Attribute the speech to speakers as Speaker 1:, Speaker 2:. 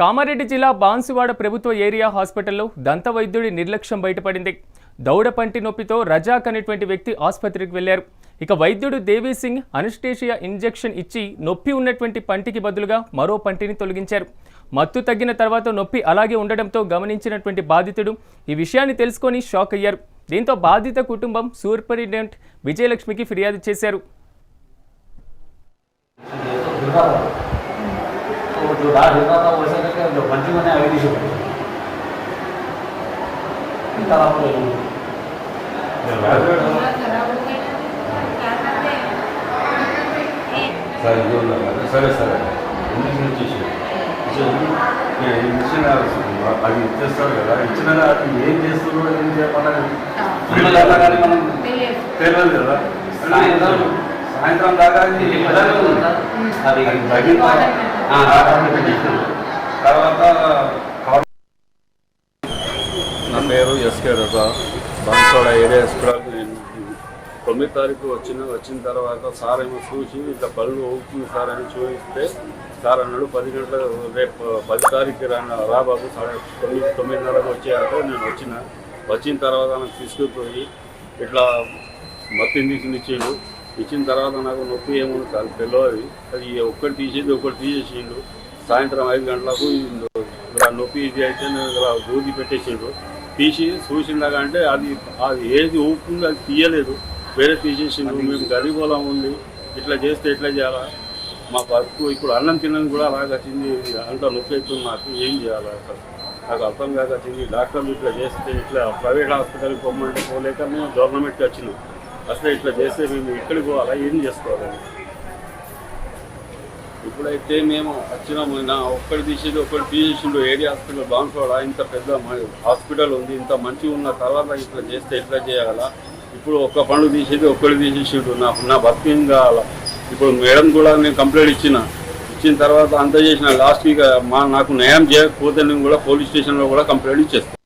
Speaker 1: కామారెడ్డి జిల్లా బాన్సువాడ ప్రభుత్వ ఏరియా హాస్పిటల్లో దంతవైద్యుడి నిర్లక్ష్యం బయటపడింది. దౌడ పంటి నొప్పితో రజాక్ అనేటువంటి వ్యక్తి ఆసుపత్రికి వెళ్ళారు ఇక వైద్యుడు దేవీసింగ్ అనస్టేషియా ఇంజెక్షన్ ఇచ్చి నొప్పి ఉన్నటువంటి పంటికి బదులుగా మరో పంటిని తొలగించారు. మత్తు తగ్గిన తర్వాత నొప్పి అలాగే ఉండడంతో గమనించినటువంటి బాధితుడు ఈ విషయాన్ని తెలుసుకొని షాక్ అయ్యారు. దీంతో బాధిత కుటుంబం సూపరింటెండెంట్ విజయలక్ష్మికి ఫిర్యాదు చేశారు.
Speaker 2: वो जो दाढ़ होता था वैसा करके जो बंटी मैंने अभी से ताला पर
Speaker 3: సరే ఇది ఉందా? సరే సరే ఇంజక్షన్ ఇచ్చేసి ఇచ్చిన అది ఇచ్చేస్తారు కదా ఇచ్చిన అది ఏం చేస్తుందో ఏం చేయమన్నది
Speaker 2: కానీ మనం
Speaker 3: తెలియదు కదా
Speaker 2: సాయంత్రం
Speaker 3: దాకా అది తర్వాత నా పేరు ఎస్కే రజా. బాన్సోడ ఏరియా హాస్పిటల్కి నేను. తొమ్మిది తారీఖు వచ్చిన వచ్చిన తర్వాత సార్ ఏమో చూసి ఇట్లా పళ్ళు అవుతుంది సార్ అని చూపిస్తే సార్ అన్నాడు పది గంటల రేపు పది తారీఖు రా రాబాబు సార్ తొమ్మిది తొమ్మిదిన్నరకు వచ్చేయాక నేను వచ్చిన. వచ్చిన తర్వాత నాకు తీసుకుపోయి ఇట్లా మత్తిని ఇంజక్షన్ ఇచ్చిండు ఇచ్చిన తర్వాత నాకు నొప్పి ఏముంది కాదు తెలియదు అది ఒక్కటి తీసేది ఒకటి తీసేసిండు. సాయంత్రం ఐదు గంటలకు ఇలా నొప్పి ఇది అయితే నేను ఇలా దూది పెట్టేసిండు. తీసి చూసిందాక అంటే అది అది ఏది ఊపుందో అది తీయలేదు. వేరే తీసేసిండు. మేము గరీబోలం ఉంది ఇట్లా చేస్తే ఎట్లా చేయాలా? మా బతుకు ఇప్పుడు అన్నం తినని కూడా అలాగ వచ్చింది అంత నొప్పి అవుతుంది నాకు ఏం చేయాలి అసలు? నాకు అర్థం కాక వచ్చింది డాక్టర్లు ఇట్లా చేస్తే ఇట్లా ప్రైవేట్ హాస్పిటల్కి పోమంటే పోలేక మేము గవర్నమెంట్కి వచ్చినాం. అసలు ఇట్లా చేస్తే మేము ఎక్కడికి పోవాలా? ఏం చేసుకోవాలి? ఇప్పుడైతే మేము వచ్చినాము. నా ఒక్కటి తీసేది ఒక్కటి తీసేసిండు ఏరియా హాస్పిటల్ బాన్సోడ ఇంత పెద్ద మ- హాస్పిటల్ ఉంది. ఇంత మంచిగా ఉన్న తర్వాత ఇట్లా చేస్తే ఎట్లా చేయాలా? ఇప్పుడు ఒక్క పనులు తీసేది ఒక్కటి తీసేసిండు నాకు నా బతుకు ఏం కావాలా? ఇప్పుడు మేడం కూడా నేను కంప్లైంట్ ఇచ్చిన. ఇచ్చిన తర్వాత అంత చేసిన. లాస్ట్ వీక్ మా నాకు న్యాయం చేయకపోతే నేను కూడా పోలీస్ స్టేషన్లో కూడా కంప్లైంట్ ఇచ్చేస్తాను